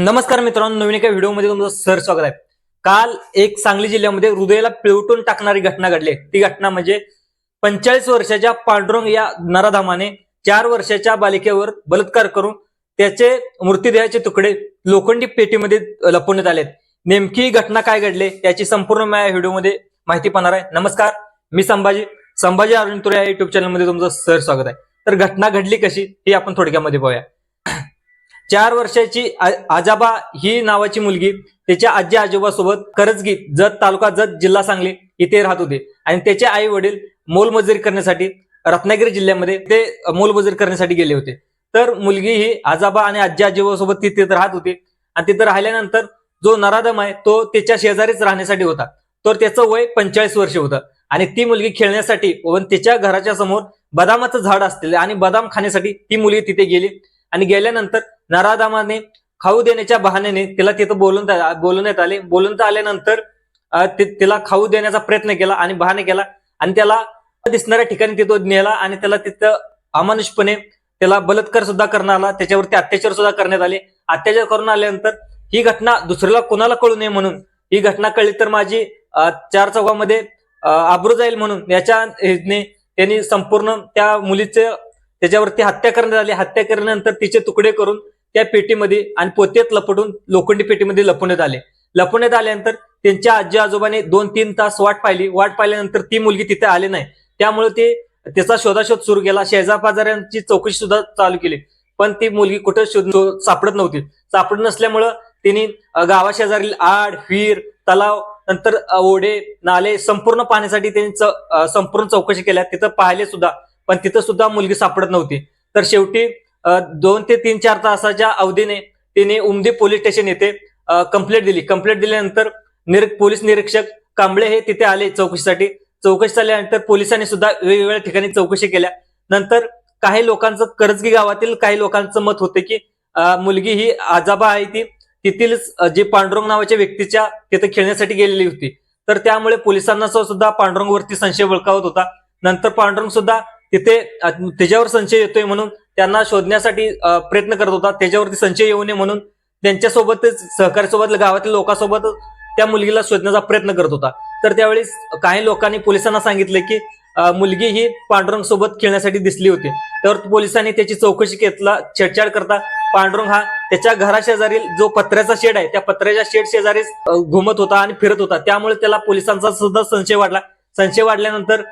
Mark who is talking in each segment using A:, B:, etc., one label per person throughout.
A: नमस्कार मित्रांनो नवीन एका व्हिडिओमध्ये तुमचं सर स्वागत आहे. काल एक सांगली जिल्ह्यामध्ये हृदयाला पिळवटून टाकणारी घटना घडली. आहे. ती घटना म्हणजे पंचेचाळीस वर्षाच्या पांडुरंग या नराधामाने चार वर्षाच्या बालिकेवर बलात्कार करून त्याचे मृतदेहाचे तुकडे लोखंडी पेटीमध्ये लपवण्यात आलेत नेमकी घटना काय घडली त्याची संपूर्ण मी या व्हिडिओमध्ये माहिती पाहणार आहे. नमस्कार मी संभाजी संभाजी अरुण तुरे या युट्यूब चॅनलमध्ये तुमचं सर स्वागत आहे. तर घटना घडली कशी ही आपण थोडक्यामध्ये पाहूया. चार वर्षाची आजाबा ही नावाची मुलगी त्याच्या आजी आजोबासोबत करजगी जत तालुका जत जिल्हा सांगली इथे राहत होते. आणि त्याचे आई वडील मोलमजुरी करण्यासाठी रत्नागिरी जिल्ह्यामध्ये ते मोलमजुरी करण्यासाठी गेले होते. तर मुलगी ही आजाबा आणि आजी आजोबासोबत ती तिथे राहत होती. आणि तिथे राहिल्यानंतर जो नराधम आहे तो त्याच्या शेजारीच राहण्यासाठी होता. तर त्याचं वय पंचेचाळीस वर्ष होतं. आणि ती मुलगी खेळण्यासाठी व त्याच्या घराच्या समोर बदामाचं झाड असलेलं आणि बदाम खाण्यासाठी ती मुलगी तिथे गेली. आणि गेल्यानंतर नराधामाने खाऊ देण्याच्या बहाण्याने तिला तिथं बोलून बोलवण्यात आले. बोलवण्यात आल्यानंतर तिला खाऊ देण्याचा प्रयत्न केला आणि बहाणे केला आणि त्याला दिसणाऱ्या ठिकाणी तिथं नेला आणि त्याला तिथं अमानुषपणे त्याला बलात्कार सुद्धा करण्यात आला. त्याच्यावरती अत्याचार सुद्धा करण्यात आले. अत्याचार करून आल्यानंतर ही घटना दुसऱ्याला कोणाला कळू नये म्हणून ही घटना कळली तर माझी चार चौकामध्ये आब्रू जाईल म्हणून याच्या त्यांनी संपूर्ण त्या मुलीचं त्याच्यावरती हत्या करण्यात आली. हत्या केल्यानंतर तिचे तुकडे करून त्या पेटीमध्ये आणि पोत्यात लपटून लोखंडी पेटीमध्ये लपवण्यात आले. लपवण्यात आल्यानंतर त्यांच्या आजी आजोबाने दोन तीन तास वाट पाहिली. वाट पाहिल्यानंतर ती मुलगी तिथे आली नाही. त्यामुळे ते त्याचा शोधाशोध सुरू केला. शेजापाजाऱ्यांची चौकशी सुद्धा चालू केली. पण ती मुलगी कुठे शोध सापडत नव्हती. सापडत नसल्यामुळं तिने गावाशेजारील आड विहीर तलाव नंतर ओढे नाले संपूर्ण पाहण्यासाठी त्यांनी संपूर्ण चौकशी केल्या. तिथं पाहिले सुद्धा पण तिथं सुद्धा मुलगी सापडत नव्हती. तर शेवटी दोन ते तीन चार तासाच्या अवधीने तिने उमदी पोलीस स्टेशन येथे कंप्लेंट दिली. कंप्लेंट दिल्यानंतर निर पोलीस निरीक्षक कांबळे हे तिथे आले चौकशीसाठी. चौकशी झाल्यानंतर पोलिसांनी सुद्धा वेगवेगळ्या ठिकाणी चौकशी केल्या. नंतर काही लोकांचं करजगी गावातील काही लोकांचं मत होतं की मुलगी ही आजाबा आहे ती तेथील जे पांडुरंग नावाच्या व्यक्तीच्या तिथे खेळण्यासाठी गेलेली होती. तर त्यामुळे पोलिसांना सुद्धा पांडुरंगवरती संशय बळकावत होता. नंतर पांडुरंग सुद्धा तिथे त्याच्यावर संशय येतोय म्हणून त्यांना शोधण्यासाठी प्रयत्न करत होता. त्याच्यावरती संशय येऊ नये म्हणून त्यांच्यासोबतच सहकार्यासोबत गावातील लोकांसोबत त्या मुलगीला शोधण्याचा प्रयत्न करत होता. तर त्यावेळेस काही लोकांनी पोलिसांना सांगितले की मुलगी ही पांडुरंग सोबत खेळण्यासाठी दिसली होती. तर पोलिसांनी त्याची चौकशी घेतला छेडछाड करता पांडुरंग हा त्याच्या घराशेजारील जो पत्र्याचा शेड आहे त्या पत्र्याच्या शेड शेजारीच घुमत होता आणि फिरत होता. त्यामुळे त्याला पोलिसांचा सुद्धा संशय वाढला. संशय वाढल्यानंतर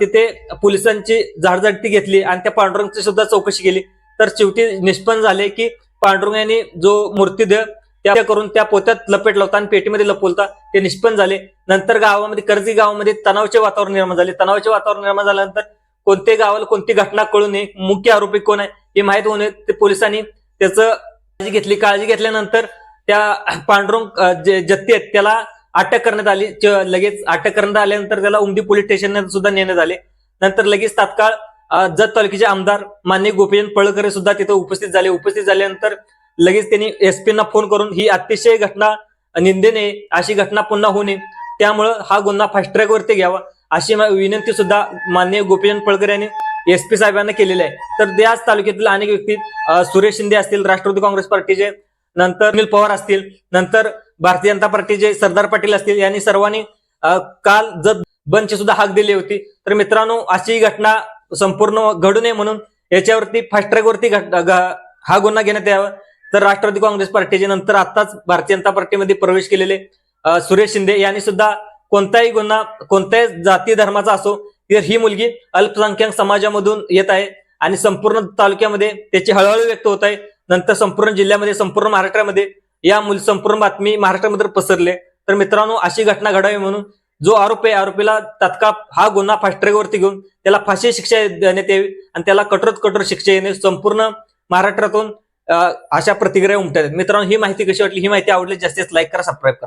A: तिथे पोलिसांची झाडझडती घेतली आणि त्या पांडुरंगची सुद्धा चौकशी केली. तर शेवटी निष्पन्न झाले की पांडुरंग यांनी जो मूर्तीदेह त्या करून त्या पोत्यात लपेटला होता आणि पेटीमध्ये लपवलता ते निष्पन्न झाले. नंतर गावामध्ये कर्जी गावामध्ये तणावाचे वातावरण निर्माण झाले. तणावाचे वातावरण निर्माण झाल्यानंतर कोणत्याही गावाला कोणती घटना कळू नये मुख्य आरोपी कोण आहे हे माहीत होऊ नये. ते पोलिसांनी त्याचं काळजी घेतली. काळजी घेतल्यानंतर त्या पांडुरंग जे जत्ती आहेत त्याला अटक करण्यात आली लगेच अटक करण्यात आल्यानंतर त्याला उमदी पोलीस स्टेशन सुद्धा नेण्यात आले. नंतर लगेच तात्काळ जत तालुक्याचे आमदार मान्य गोपीचंद पळकर सुद्धा तिथे उपस्थित झाले. उपस्थित झाल्यानंतर लगेच त्यांनी एसपींना फोन करून ही अतिशय घटना निंदेने अशी घटना पुन्हा होऊ नये. त्यामुळं हा गुन्हा फास्ट ट्रॅकवरती घ्यावा अशी विनंती सुद्धा माननीय गोपीचंद पळकर यांनी एसपी साहेबांना केलेली आहे. तर त्याच तालुक्यातील अनेक व्यक्ती सुरेश शिंदे असतील राष्ट्रवादी काँग्रेस पार्टीचे नंतर अनिल पवार असतील नंतर भारतीय जनता पार्टीचे सरदार पाटील असतील यांनी सर्वांनी काल जत बंदची सुद्धा हाक दिली होती. तर मित्रांनो अशी घटना संपूर्ण घडू नये म्हणून याच्यावरती फास्ट ट्रॅकवरती हा गुन्हा घेण्यात यावा. तर राष्ट्रवादी काँग्रेस पार्टीचे नंतर आताच भारतीय जनता पार्टीमध्ये प्रवेश केलेले सुरेश शिंदे यांनी सुद्धा कोणताही गुन्हा कोणत्याही जाती धर्माचा असो तर ही मुलगी अल्पसंख्याक समाजामधून येत आहे आणि संपूर्ण तालुक्यामध्ये त्याची हळहळू व्यक्त होत आहे. नंतर संपूर्ण जिल्ह्यामध्ये संपूर्ण महाराष्ट्रामध्ये या मुली संपूर्ण बातमी महाराष्ट्रामध्ये पसरले. तर मित्रांनो अशी घटना घडावी म्हणून जो आरोपी आहे आरोपीला तात्काळ हा गुन्हा फास्ट्रॅकवरती घेऊन त्याला फाशी शिक्षा देण्यात यावी आणि त्याला कठोरात कठोर शिक्षा येणे संपूर्ण महाराष्ट्रातून अशा प्रतिक्रिया उमटत आहेत. मित्रांनो ही माहिती कशी वाटली? ही माहिती आवडली जास्तीत लाईक करा सबस्क्राईब करा.